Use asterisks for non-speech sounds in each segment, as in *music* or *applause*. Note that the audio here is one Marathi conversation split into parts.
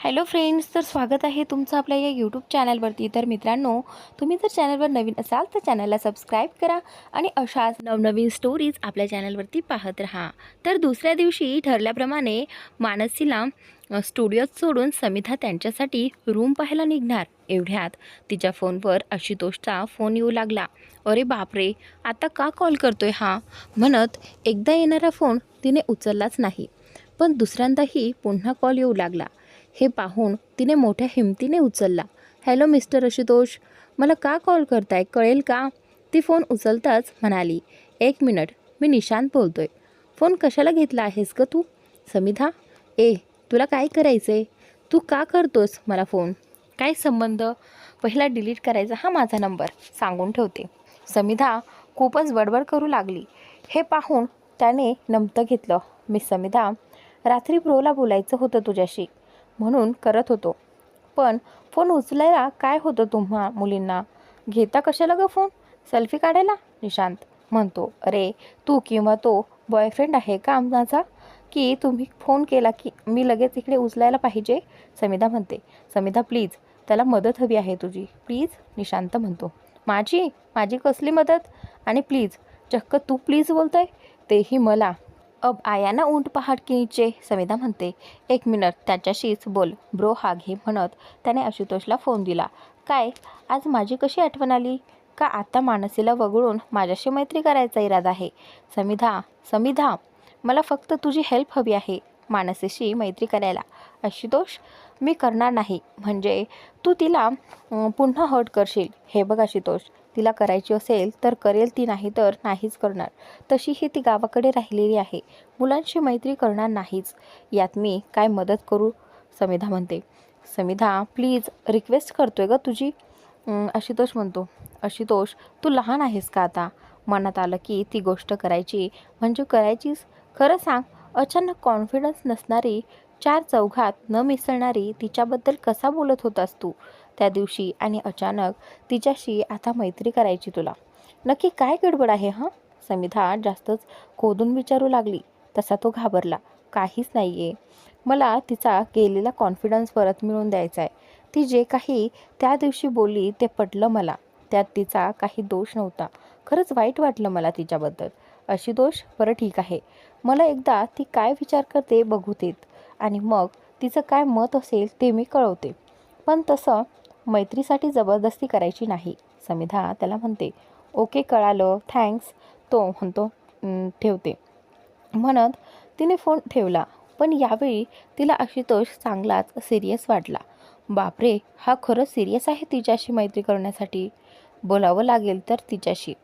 हॅलो फ्रेंड्स तर स्वागत आहे तुमचं आपल्या या यूट्यूब चॅनलवरती तर मित्रांनो तुम्ही जर चॅनलवर नवीन असाल तर चॅनलला सबस्क्राईब करा आणि अशाच नवनवीन स्टोरीज आपल्या चॅनलवरती पाहत राहा. तर दुसऱ्या दिवशी ठरल्याप्रमाणे मानसीला स्टुडिओत सोडून समिधा त्यांच्यासाठी रूम पाहायला निघणार. एवढ्यात तिच्या फोनवर आशुतोषचा फोन येऊ लागला. अरे बापरे आता का कॉल करतोय हा? म्हणत एकदा येणारा फोन तिने उचललाच नाही. पण दुसऱ्यांदाही पुन्हा कॉल येऊ लागला. हे पाहून तिने मोठ्या हिमतीने उचलला. हॅलो मिस्टर आशुतोष मला का कॉल करताय? कळेल का? ती फोन उचलताच म्हणाली एक मिनिट मी निशांत बोलतोय. फोन कशाला घेतला आहेस ग तू? समिधा ए तुला काय करायचं आहे तू का करतोस मला फोन? काय संबंध? पहिला डिलीट करायचा हा माझा नंबर सांगून ठेवते. समिधा खूपच बडबड करू लागली. हे पाहून त्याने नमतं घेतलं. मी समिधा रात्री प्रोला बोलायचं होतं तुझ्याशी. म्हणून करत होतो. पण फोन उचलायला काय होतं तुम्हा मुलींना? घेता कशाला ग फोन? सेल्फी काढायला? निशांत म्हणतो अरे तू किंवा तो बॉयफ्रेंड आहे का माझा? की तुम्ही फोन केला की मी लगेच इकडे उचलायला पाहिजे? समिधा म्हणते. समिधा प्लीज त्याला मदत हवी आहे तुझी. प्लीज निशांत म्हणतो. माझी? माझी कसली मदत? आणि प्लीज चक्क तू प्लीज बोलतोय? तेही मला. अब आया ना ऊंट पहाड की नीचे समिधा म्हणते एक मिनिट त्याच्याशीच बोल. ब्रो हा घे म्हणत त्याने आशुतोषला फोन दिला. काय आज माझी कशी आठवण आली? का आता मानसीला वगळून माझ्याशी मैत्री करायचा इरादा आहे? समिधा समिधा मला फक्त तुझी हेल्प हवी आहे मानसीशी मैत्री करायला. आशुतोष मी करणार नाही म्हणजे तू तिला पुन्हा हर्ट करशील. हे बघ आशुतोष तिला करायची असेल तर करेल ती नाही तर नाहीच करणार. तशीही ती गावाकडे राहिलेली आहे. मुलांशी मैत्री करणार नाहीच. यात मी काय मदत करू? समिधा म्हणते. समिधा प्लीज रिक्वेस्ट करतोय ग तुझी. आशुतोष म्हणतो. आशुतोष तू लहान आहेस का आता? मनात आलं की ती गोष्ट करायची. म्हणजे करायचीच. खरं सांग अचानक कॉन्फिडन्स नसणारी चार चौघात न मिसळणारी तिच्याबद्दल कसा बोलत होतास तू? त्या दिवशी आणि अचानक तिच्याशी आता मैत्री करायची तुला. नक्की काय गडबड आहे हां? समिधा जास्तच खोदून विचारू लागली. तसा तो घाबरला. काहीच नाही आहे मला तिचा गेलेला कॉन्फिडन्स परत मिळवून द्यायचा आहे ती जे काही त्या दिवशी बोलली ते पटलं मला. त्यात तिचा काही दोष नव्हता. खरंच वाईट वाटलं मला तिच्याबद्दल. अशी दोष? बरं ठीक आहे. मला एकदा ती काय विचार करते बघू देत. आणि मग तिचं काय मत असेल ते मी कळवते. पण तसं मैत्रीसाठी जबरदस्ती करायची नाही. समिधा त्याला म्हणते ओके कळालं. थँक्स. तो म्हणतो ठेवते. म्हणत तिने फोन ठेवला पण यावेळी तिला आशुतोष चांगलाच सिरियस वाटला. बापरे हा खरंच सिरियस आहे तिच्याशी मैत्री करण्यासाठी? बोलावं लागेल तर तिच्याशी.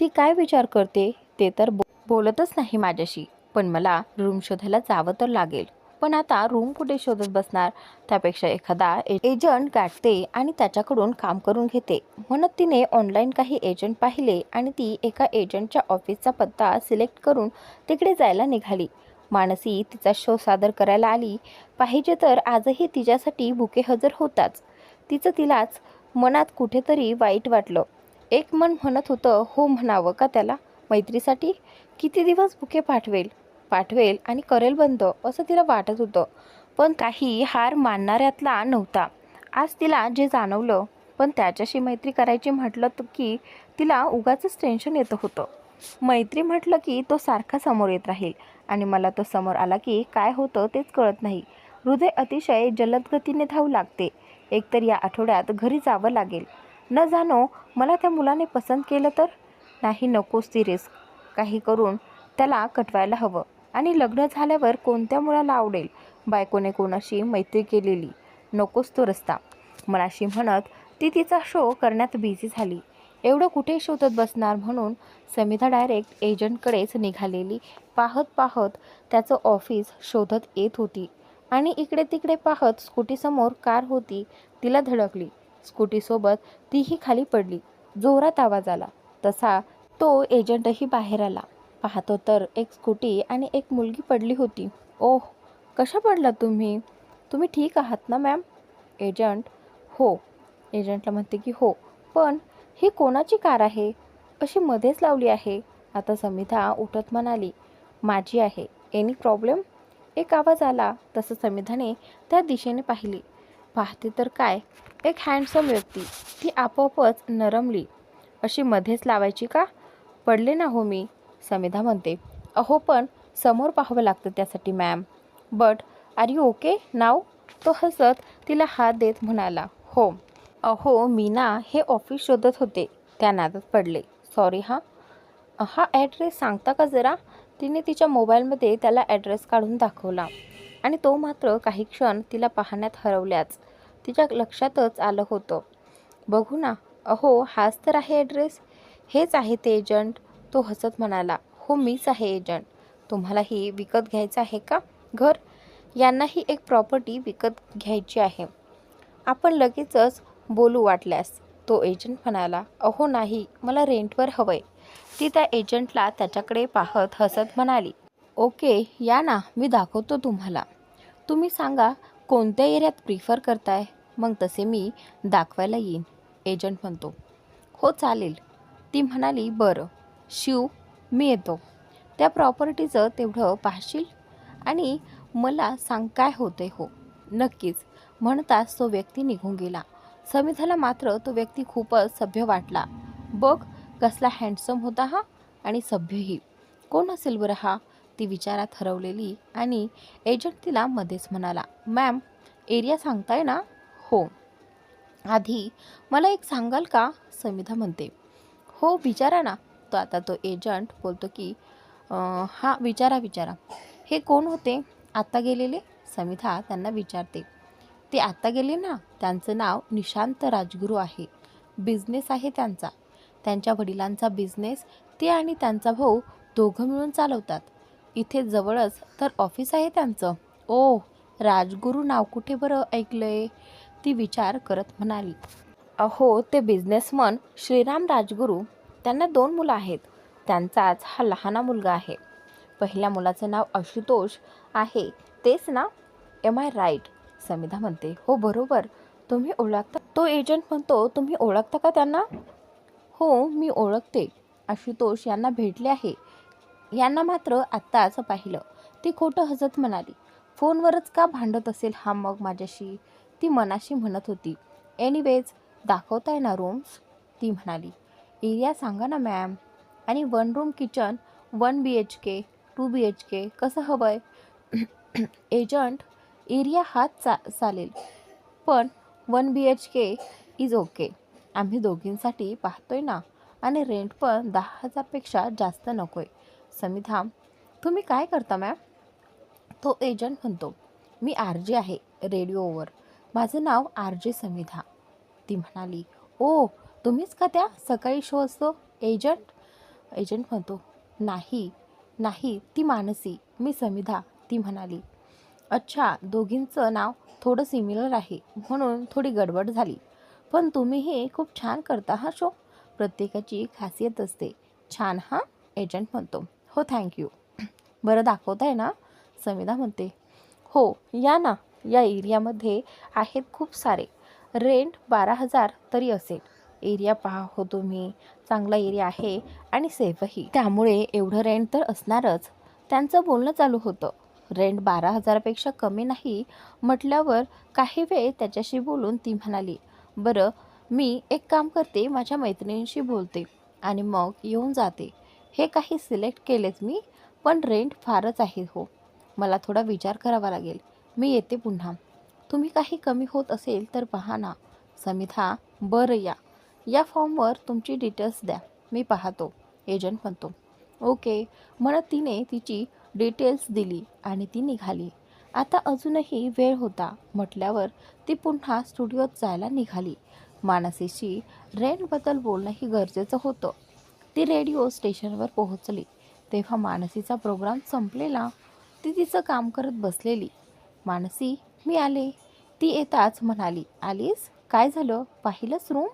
ती काय विचार करते? ते तर बो बोलतच नाही माझ्याशी. पण मला रूम शोधायला जावं तर लागेल. पण आता रूम कुठे शोधत बसणार? त्यापेक्षा एखादा ए- एजंट गाठते आणि त्याच्याकडून काम करून घेते. म्हणत तिने ऑनलाईन काही एजंट पाहिले आणि ती एका एजंटच्या ऑफिसचा पत्ता सिलेक्ट करून तिकडे जायला निघाली. मानसी तिचा शो सादर करायला आली. पाहिजे तर आजही तिच्यासाठी बुके हजर होताच. तिचं तिलाच मनात कुठेतरी वाईट वाटलं. एक मन म्हणत होतं हो म्हणावं का त्याला? मैत्रीसाठी किती दिवस बुके पाठवेल? पाठवेल आणि करेल बंद असं तिला वाटत होतं. पण काही हार मानणाऱ्यातला नव्हता. आज तिला जे जाणवलं पण त्याच्याशी मैत्री करायची म्हटलं तर की तिला उगाचंच टेन्शन येतं होतं. मैत्री म्हटलं की तो सारखा समोर येत राहील. आणि मला तो समोर आला की काय होतं तेच कळत नाही. हृदय अतिशय जलद गतीने धावू लागते. एकतर या आठवड्यात घरी जावं लागेल. न जाणो मला त्या मुलाने पसंत केलं तर? नाही नकोच ती रिस्क काही करून त्याला कटवायला हवं. आणि लग्न झाल्यावर कोणत्या मुलाला आवडेल? बायकोने कोणाशी मैत्री केलेली? नकोच तो रस्ता. मनाशी म्हणत ती तिचा शो करण्यात बिझी झाली. एवढं कुठे शोधत बसणार म्हणून समिधा डायरेक्ट एजंटकडेच निघालेली. पाहत पाहत त्याचं ऑफिस शोधत येत होती. आणि इकडे तिकडे पाहत स्कूटीसमोर कार होती. तिला धडकली. स्कूटीसोबत तीही खाली पडली. जोरात आवाज आला. तसा तो एजंटही बाहेर आला. पाहतो तर एक स्कूटी आणि एक मुलगी पडली होती. ओह कशा पडला तुम्ही? तुम्ही ठीक आहात ना मॅम? एजंट हो. एजंटला म्हणते की हो पण ही कोणाची कार आहे? अशी मध्येच लावली आहे. आता समिधा उठत म्हणाली माझी आहे. Any problem? एक आवाज आला. तसं समिधाने त्या दिशेने पाहिली. पाहते तर काय? एक हँडसम व्यक्ती. ती आपोआपच नरमली. अशी मध्येच लावायची का? पडले ना हो मी. समिधा म्हणते अहो पण समोर पाहावं लागतं त्यासाठी ma'am. But are you okay नाव तो हसत तिला हात देत म्हणाला हो. अहो मी ना हे ऑफिस शोधत होते. त्या नादात पडले. सॉरी हां. हा ॲड्रेस सांगता का जरा? तिने तिच्या मोबाईलमध्ये त्याला ॲड्रेस काढून दाखवला आणि तो मात्र काही क्षण तिला पाहण्यात हरवल्याच. तिच्या लक्षातच आलं होतं. बघू ना. अहो हाच तर आहे ॲड्रेस. हेच आहे ते एजंट. तो हसत म्हणाला हो मीच आहे एजंट तुम्हालाही विकत घ्यायचं आहे का? घर? यांनाही एक प्रॉपर्टी विकत घ्यायची आहे. आपण लगेचच बोलू वाटल्यास तो एजंट म्हणाला अहो नाही मला रेंटवर हवंय. ती त्या एजंटला त्याच्याकडे पाहत हसत म्हणाली ओके या ना मी दाखवतो तुम्हाला. तुम्ही सांगा कोणत्या एरियात प्रिफर करताय? मग तसे मी दाखवायला येईन. एजंट म्हणतो हो चालेल. ती म्हणाली बरं. शिव मी येतो. त्या प्रॉपर्टीचं तेवढं पाहशील? आणि मला सांग काय होते हो. नक्कीच. म्हणताच तो व्यक्ती निघून गेला. समिधाला मात्र तो व्यक्ती खूपच सभ्य वाटला. बघ कसला हँडसम होता हा आणि सभ्यही. कोण असेल बरं हा? ती विचारात हरवलेली आणि एजंट तिला मध्येच म्हणाला मॅम एरिया सांगताय ना? हो. आधी मला एक सांगाल का? समिधा म्हणते. हो विचारा ना. तो आता तो एजंट बोलतो की हा विचारा विचारा. हे कोण होते? आत्ता गेलेले? समिधा त्यांना विचारते. ते आत्ता गेले ना? त्यांचं नाव निशांत राजगुरू आहे. बिझनेस आहे त्यांचा. त्यांच्या वडिलांचा बिझनेस ते आणि त्यांचा भाऊ दोघं मिळून चालवतात. इथे जवळच तर ऑफिस आहे त्यांचं. ओ राजगुरू नाव कुठे बरं ऐकलंय? ती विचार करत म्हणाली. अहो ते बिझनेसमन श्रीराम राजगुरू त्यांना दोन मुलं आहेत. त्यांचाच हा लहाना मुलगा आहे. पहिल्या मुलाचं नाव आशुतोष आहे. तेच ना एम आय राईट. समिधा म्हणते हो बरोबर. तुम्ही ओळखता तो एजंट म्हणतो तुम्ही ओळखता का त्यांना? हो मी ओळखते. आशुतोष यांना भेटले आहे. यांना मात्र आत्ताच पाहिलं. ती खोटं हजत म्हणाली फोनवरच का भांडत असेल हा मग माझ्याशी? ती मनाशी म्हणत होती. एनिवेज दाखवताय ना रूम्स ती म्हणाली एरिया सांगा ना मॅम आणि one room kitchen one B H K two B H K कसं हवं आहे एजंट एरिया हाच चा चालेल. पण one B H K is okay आम्ही दोघींसाठी पाहतोय ना. आणि रेंट पण दहा हजारपेक्षा जास्त नको आहे समिधा तुम्ही काय करता मॅम तो एजंट म्हणतो मी आर जे आहे रेडिओवर माझं नाव आर जे समिधा. ती म्हणाली ओ तुम्हीच का त्या सकाळी शो असतो? एजंट एजंट म्हणतो नाही नाही ती मानसी मी समिधा ती म्हणाली. अच्छा दोघींचं नाव थोडं सिमिलर आहे म्हणून थोडी गडबड झाली. पण तुम्हीही खूप छान करता हा शो प्रत्येकाची खासियत असते. छान हां? एजंट म्हणतो. हो थँक्यू *clears throat* बरं दाखवताय ना? समिधा म्हणते. हो या ना या एरियामध्ये आहेत खूप सारे. रेंट बारा हजार तरी असेल. एरिया पहा हो तुम्ही. चांगला एरिया आहे आणि सेफही त्यामुळे एवढं रेंट तर असणारच. त्यांचं बोलणं चालू होतं. रेंट बारा हजारापेक्षा कमी नाही म्हटल्यावर काही वेळ त्याच्याशी बोलून ती म्हणाली बरं मी एक काम करते माझ्या मैत्रिणींशी बोलते आणि मग येऊन जाते. हे काही सिलेक्ट केलेच मी पण रेंट फारच आहे हो. मला थोडा विचार करावा लागेल. मी येते पुन्हा. तुम्ही काही कमी होत असेल तर पहा ना. समिधा बरं या. या फॉर्मवर तुमची डिटेल्स द्या. मी पाहतो. एजंट म्हणतो. ओके. म्हणत तिने तिची डिटेल्स दिली आणि ती निघाली. आता अजूनही वेळ होता. म्हटल्यावर ती पुन्हा स्टुडिओत जायला निघाली. मानसीशी रेंटबद्दल बोलणंही गरजेचं होतं. ती रेडिओ स्टेशनवर पोहोचली. तेव्हा मानसीचा प्रोग्राम संपलेला. ती तिचं काम करत बसलेली. मानसी मी आले. ती येताच म्हणाली आलीस? काय झालं? पाहिलंच रूम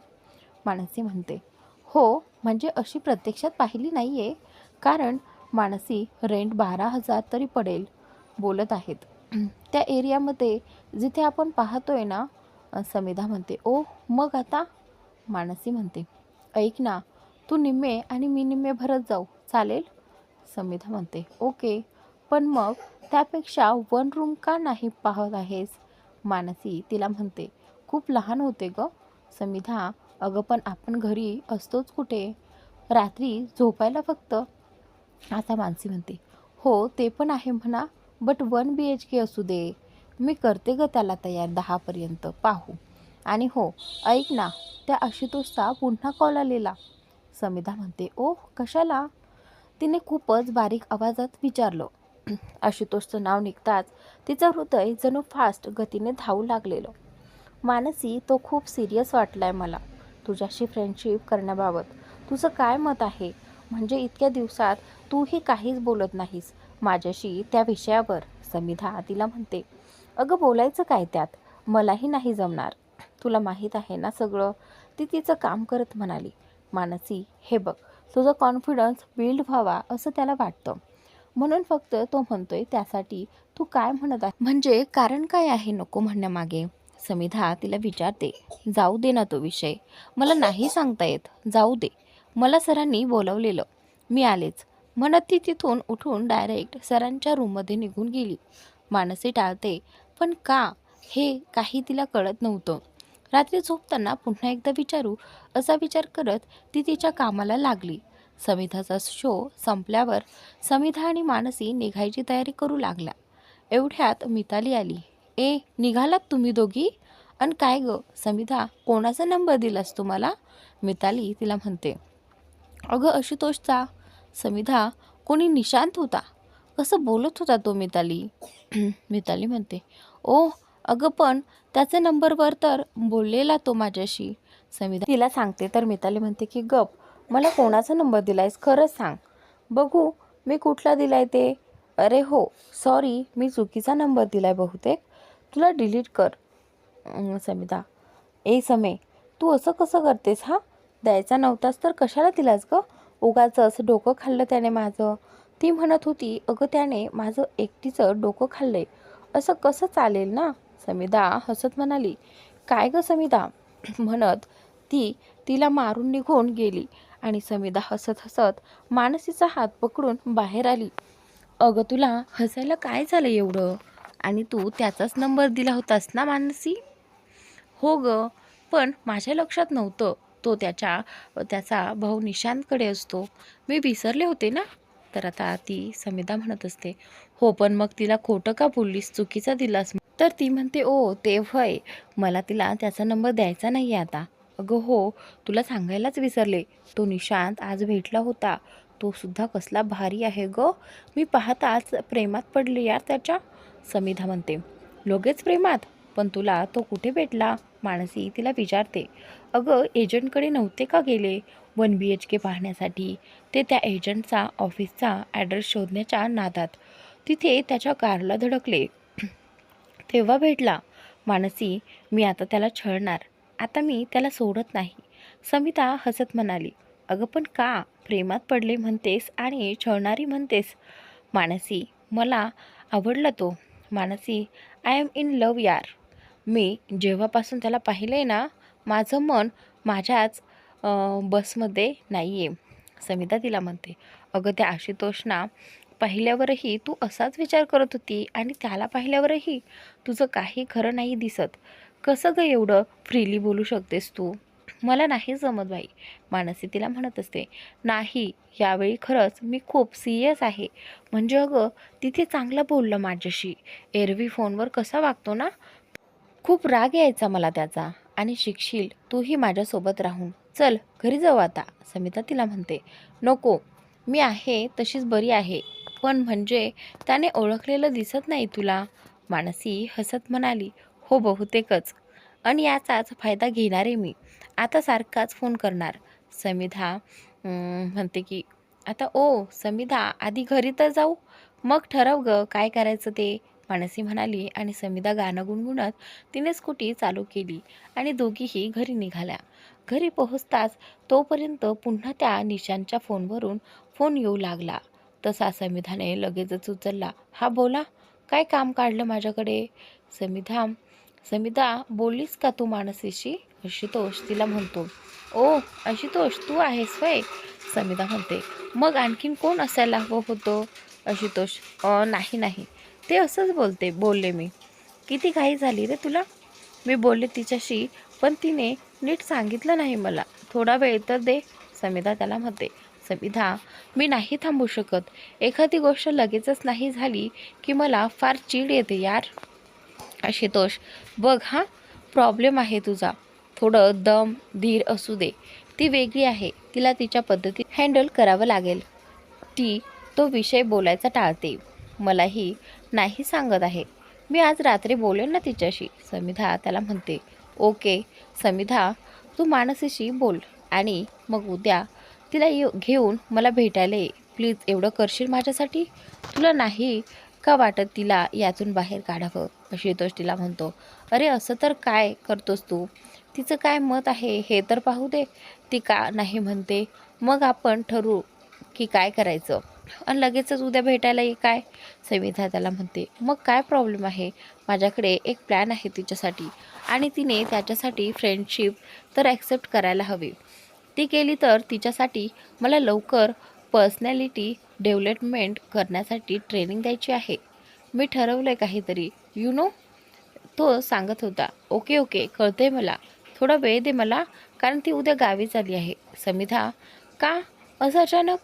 मानसी म्हणते. हो म्हणजे अशी प्रत्यक्षात पाहिली नाही आहे कारण मानसी रेंट बारा हजार तरी पडेल बोलत आहेत. त्या एरियामध्ये जिथे आपण पाहतोय ना समिधा म्हणते ओ मग आता? मानसी म्हणते ऐक ना तू निम्मे आणि मी निम्मे भरत जाऊ चालेल? समिधा म्हणते ओके पण मग त्यापेक्षा वन रूम का नाही पाहत आहेस? मानसी तिला म्हणते खूप लहान होते ग. समिधा अगं पण आपण घरी असतोच कुठे? रात्री झोपायला फक्त? आता मानसी म्हणते हो ते पण आहे म्हणा but one B H K असू दे. मी करते ग त्याला तयार दहापर्यंत पाहू. आणि हो ऐक ना त्या आशुतोषचा पुन्हा कॉल आलेला. समिधा म्हणते ओ कशाला? तिने खूपच बारीक आवाजात विचारलं. *clears throat* आशुतोषचं नाव निघताच तिचं हृदय जणू फास्ट गतीने धावू लागलेलं. मानसी तो खूप सिरियस वाटलाय मला. तुझ्याशी फ्रेंडशिप करण्याबाबत. तुझं काय मत आहे? म्हणजे इतक्या दिवसात तूही काहीच बोलत नाहीस. माझ्याशी त्या विषयावर समिधा तिला म्हणते. अगं बोलायचं काय त्यात? मलाही नाही जमणार. तुला माहीत आहे ना सगळं? ती तिचं काम करत म्हणाली. मानसी हे बघ तुझं कॉन्फिडन्स बिल्ड व्हावा असं त्याला वाटतं. म्हणून फक्त तो म्हणतोय त्यासाठी तू काय म्हणत आहे? म्हणजे कारण काय आहे नको म्हणण्यामागे? समिधा तिला विचारते जाऊ दे ना तो विषय. मला नाही सांगता येत. जाऊ दे. मला सरांनी बोलवलेलं. मी आलेच. म्हणत ती तिथून उठून डायरेक्ट सरांच्या रूममध्ये निघून गेली. मानसी टाळते पण का? हे काही तिला कळत नव्हतं. रात्री झोपताना पुन्हा एकदा विचारू? असा विचार करत ती तिच्या कामाला लागली. समिधाचा शो संपल्यावर समिधा आणि मानसी निघायची तयारी करू लागला एवढ्यात मिताली आली. ए निघालात तुम्ही दोघी? आणि काय ग समिधा कोणाचा नंबर दिलास तुम्हाला? मिताली तिला म्हणते. अगं आशुतोषचा. समिधा कोणी निशांत होता? कसं बोलत होता तो मिताली? *clears throat* मिताली म्हणते. ओ अगं पण त्याच्या नंबरवर तर बोललेला तो माझ्याशी. समिधा तिला सांगते तर मिताली म्हणते की गप मला कोणाचा नंबर दिलायस खरंच सांग. बघू मी कुठला दिलाय ते? अरे हो सॉरी मी चुकीचा नंबर दिलाय बहुतेक. तुला डिलीट कर. समिता. ए समे तू असं कसं करतेस हा? द्यायचा नव्हतास तर कशाला दिलास ग? उगाचंच डोकं खाल्लं त्याने माझं. ती म्हणत होती अगं त्याने माझं एकटीचं डोकं खाल्लंय. असं कसं चालेल ना? समिदा हसत म्हणाली. काय ग समिदा *clears throat* म्हणत ती तिला मारून निघून गेली आणि समिदा हसत हसत मानसीचा हात पकडून बाहेर आली. अगं तुला हसायला काय झालं एवढं? आणि तू त्याचाच नंबर दिला होतास ना मानसी? हो ग पण माझ्या लक्षात नव्हतं. तो त्याच्या त्याचा भाऊ निशांतकडे असतो. मी विसरले होते ना? तर आता ती समिधा म्हणत असते. हो पण मग तिला खोटं का बोललीस? चुकीचा दिलास. तर ती म्हणते ओ ते व्हय. मला तिला त्याचा नंबर द्यायचा नाही आहे आता. अगं हो तुला सांगायलाच विसरले. तो निशांत आज भेटला होता. तो सुद्धा कसला भारी आहे ग. मी पाहताच प्रेमात पडले यार त्याच्या. समिधा म्हणते लगेच प्रेमात? पण तुला तो कुठे भेटला? मानसी तिला विचारते अगं एजंटकडे नव्हते का गेले? वन बी एच के पाहण्यासाठी. ते त्या एजंटचा ऑफिसचा ॲड्रेस शोधण्याच्या नादात. तिथे त्याच्या कारला धडकले. *clears throat* तेव्हा भेटला. मानसी मी आता त्याला छळणार. आता मी त्याला सोडत नाही. समिता हसत म्हणाली अगं पण का? प्रेमात पडले म्हणतेस आणि छळणारी म्हणतेस. मानसी मला आवडला तो. Mansi I am in love यार. मी जेव्हापासून त्याला पाहिलं आहे ना माझं मन माझ्याच बसमध्ये नाही आहे समिता तिला म्हणते अगं त्या आशुतोषना पाहिल्यावरही तू असाच विचार करत होती आणि त्याला पाहिल्यावरही तुझं काही खरं नाही दिसत. कसं गं एवढं फ्रीली बोलू शकतेस तू? मला नाही जमत बाई. मानसी तिला म्हणत असते नाही यावेळी खरंच मी खूप सिरियस आहे. म्हणजे अगं तिथे चांगलं बोललं माझ्याशी. एरवी फोनवर कसा वागतो ना? खूप राग यायचा मला त्याचा. आणि शिकशील तूही माझ्यासोबत राहून. चल घरी जाऊ आता. समिता तिला म्हणते नको मी आहे तशीच बरी आहे. पण म्हणजे त्याने ओळखलेलं दिसत नाही तुला? मानसी हसत म्हणाली हो बहुतेकच. आणि याचाच फायदा घेणार आहे मी. आता सारखाच फोन करणार. समिधा म्हणते की आता ओ समिधा आधी घरी तर जाऊ. मग ठरव ग काय करायचं ते. मानसी म्हणाली आणि समिधा गाणं गुणगुणत तिने स्कूटी चालू केली आणि दोघीही घरी निघाल्या. घरी पोहोचताच तोपर्यंत पुन्हा त्या निशांच्या फोनवरून फोन येऊ लागला. तसा समिधाने लगेचच उचलला. हा बोला. काय काम काढलं माझ्याकडे? समिधा समिधा बोललीस का तू मानसीशी? आशुतोष तिला म्हणतो ओ आशुतोष तू आहेस वय समिधा म्हणते मग आणखीन कोण असायला हवं होतं? आशुतोष "अ, नाही नाही. ते असंच बोलते बोलले मी. किती घाई झाली रे तुला? मी बोलले तिच्याशी पण तिने नीट सांगितलं नाही मला. थोडा वेळ तर दे समिधा त्याला म्हणते. समिधा मी नाही थांबू शकत. एखादी गोष्ट लगेचच नाही झाली की मला फार चीड येते यार. आशुतोष बघ हा प्रॉब्लेम आहे तुझा. थोडं दम धीर असू दे. ती वेगळी आहे. तिला तिच्या पद्धतीत हँडल करावं लागेल. ती तो विषय बोलायचा टाळते. मलाही नाही सांगत आहे. मी आज रात्री बोलेन ना तिच्याशी. समिधा त्याला म्हणते ओके समिधा तू मानसीशी बोल आणि मग उद्या तिला ये घेऊन मला भेटायला ये. प्लीज एवढं करशील माझ्यासाठी? तुला नाही का वाटत तिला यातून बाहेर काढावं? आशुतोष तिला म्हणतो. अरे असं तर काय करतोस तू? तिचं काय मत आहे हे तर पाहू दे. ती का नाही म्हणते. मग आपण ठरवू की काय करायचं? आणि लगेचच उद्या भेटायला ये काय? समिधा त्याला म्हणते. मग काय प्रॉब्लेम आहे? माझ्याकडे एक प्लॅन आहे तिच्यासाठी. आणि तिने त्याच्यासाठी फ्रेंडशिप तर ॲक्सेप्ट करायला हवी. ती केली तर तिच्यासाठी मला लवकर पर्सनॅलिटी डेव्हलपमेंट करण्यासाठी ट्रेनिंग द्यायची आहे. मी ठरवलं आहे काहीतरी. यू नो तो सांगत होता. ओके ओके कळतंय मला. थोडा वेळ दे मला कारण ती उद्या गावी झाली आहे. समिधा का? असं अचानक?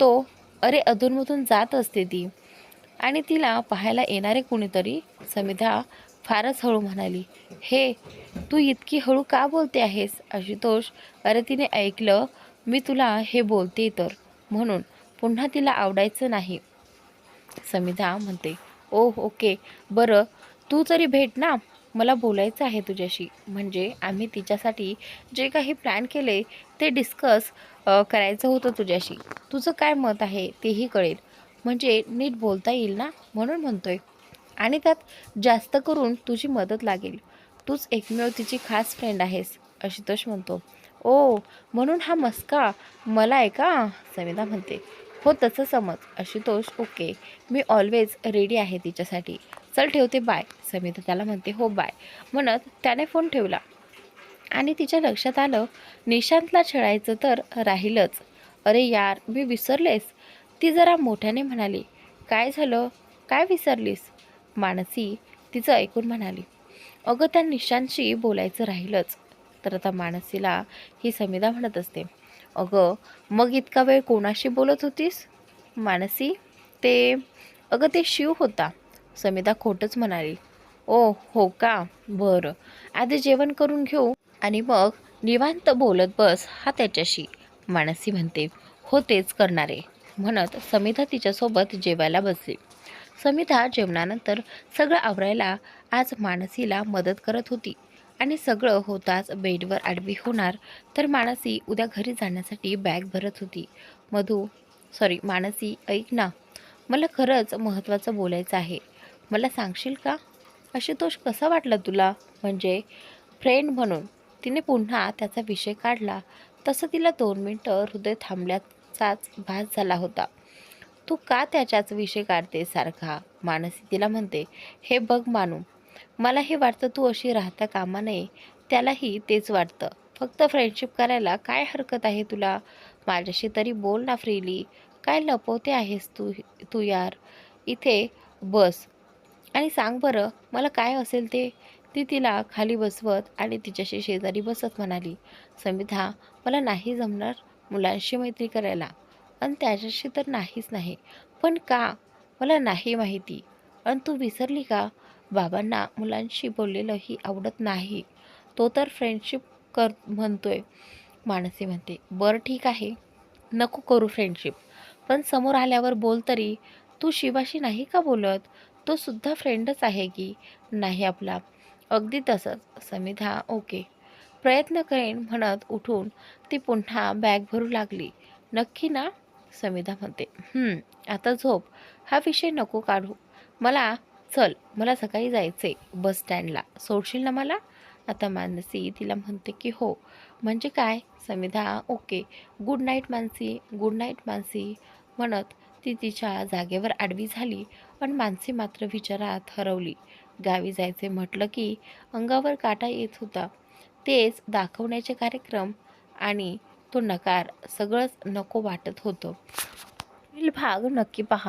तो अरे अधूनमधून जात असते ती. आणि तिला पाहायला येणारे कुणीतरी? समिधा फारच हळू म्हणाली. हे तू इतकी हळू का बोलते आहेस? आशुतोष अरे तिने ऐकलं मी तुला हे बोलते तर. म्हणून पुन्हा तिला आवडायचं नाही. समिधा म्हणते. Oh okay. बरं तू तरी भेट ना मला बोलायचं आहे तुझ्याशी. म्हणजे आम्ही तिच्यासाठी जे काही प्लॅन केले ते डिस्कस करायचं होतं तुझ्याशी. तुझं काय मत आहे तेही कळेल. म्हणजे नीट बोलता येईल ना? म्हणून म्हणतोय. आणि त्यात जास्त करून तुझी मदत लागेल. तूच एकमेव तिची खास फ्रेंड आहेस आशुतोष म्हणतो. ओ म्हणून हा मस्का मला आहे का? समिधा म्हणते. हो तसं समज. आशुतोष ओके. मी ऑलवेज रेडी आहे तिच्यासाठी. चल ठेवते बाय. समिता त्याला म्हणते हो बाय. म्हणत त्याने फोन ठेवला. आणि तिच्या लक्षात आलं निशांतला छळायचं तर राहीलच. अरे यार मी विसरलेस. ती जरा मोठ्याने म्हणाली काय झालं? काय विसरलीस? मानसी तिचं ऐकून म्हणाली अगं त्या निशांतशी बोलायचं राहीलच. तर आता मानसीला ही समिधा म्हणत असते अगं मग इतका वेळ कोणाशी बोलत होतीस? मानसी ते अगं ते शिव होता. समिता खोटंच म्हणाली. ओ हो का? बरं. आधी जेवण करून घेऊ आणि मग निवांत बोलत बस हा त्याच्याशी. मानसी म्हणते हो तेच करणारे. म्हणत समिता तिच्यासोबत जेवायला बसली. समिता जेवणानंतर सगळं आवरायला आज मानसीला मदत करत होती. आणि सगळं होताच बेडवर आडवी होणार तर मानसी उद्या घरी जाण्यासाठी बॅग भरत होती. मधू सॉरी मानसी ऐक ना. मला खरंच महत्त्वाचं बोलायचं आहे. मला सांगशील का? आशुतोष कसा वाटला तुला? म्हणजे फ्रेंड म्हणून. तिने पुन्हा त्याचा विषय काढला. तसं तिला दोन मिनटं हृदय थांबल्याचाच भास झाला होता. तू का त्याच्याच विषय काढते सारखा? मानसी तिला म्हणते. हे बघ मानू मला हे वाटतं तू अशी राहता कामा नये. त्यालाही तेच वाटतं. फक्त फ्रेंडशिप करायला काय हरकत आहे तुला? माझ्याशी तरी बोल ना फ्रीली. काय लपवते आहेस तू तू यार? इथे बस. आणि सांग बरं मला काय असेल ते. ती तिला खाली बसवत आणि तिच्याशी शेजारी बसत म्हणाली समिधा मला नाही जमणार मुलांशी मैत्री करायला. आणि त्याच्याशी तर नाहीच नाही. पण का? मला नाही माहिती. आणि तू विसरली का? बाबांना मुलांशी बोललेलंही आवडत नाही. तो तर फ्रेंडशिप कर म्हणतोय. माणसे म्हणते बरं ठीक आहे. नको करू फ्रेंडशिप पण समोर आल्यावर बोल तरी. तू शिवाशी नाही का बोलत? तो सुद्धा फ्रेंडच आहे की नाही आपला. अगदी तसंच. समिधा ओके प्रयत्न करेन म्हणत उठून ती पुन्हा बॅग भरू लागली. नक्की ना? समिधा म्हणते. आता झोप. हा विषय नको काढू. मला चल मला सकाळी जायचे बस स्टँडला सोडशील ना मला? आता मानसी तिला म्हणते की हो. म्हणजे काय? Samidha okay good night Mansi. Good night Mansi. म्हणत ती तिच्या जागेवर आडवी झाली. पण मानसी मात्र विचारात हरवली. गावी जायचे म्हटलं की अंगावर काटा येत होता. तेच दाखवण्याचे कार्यक्रम आणि तो नकार सगळंच नको वाटत होतं. पुढील भाग नक्की पहा.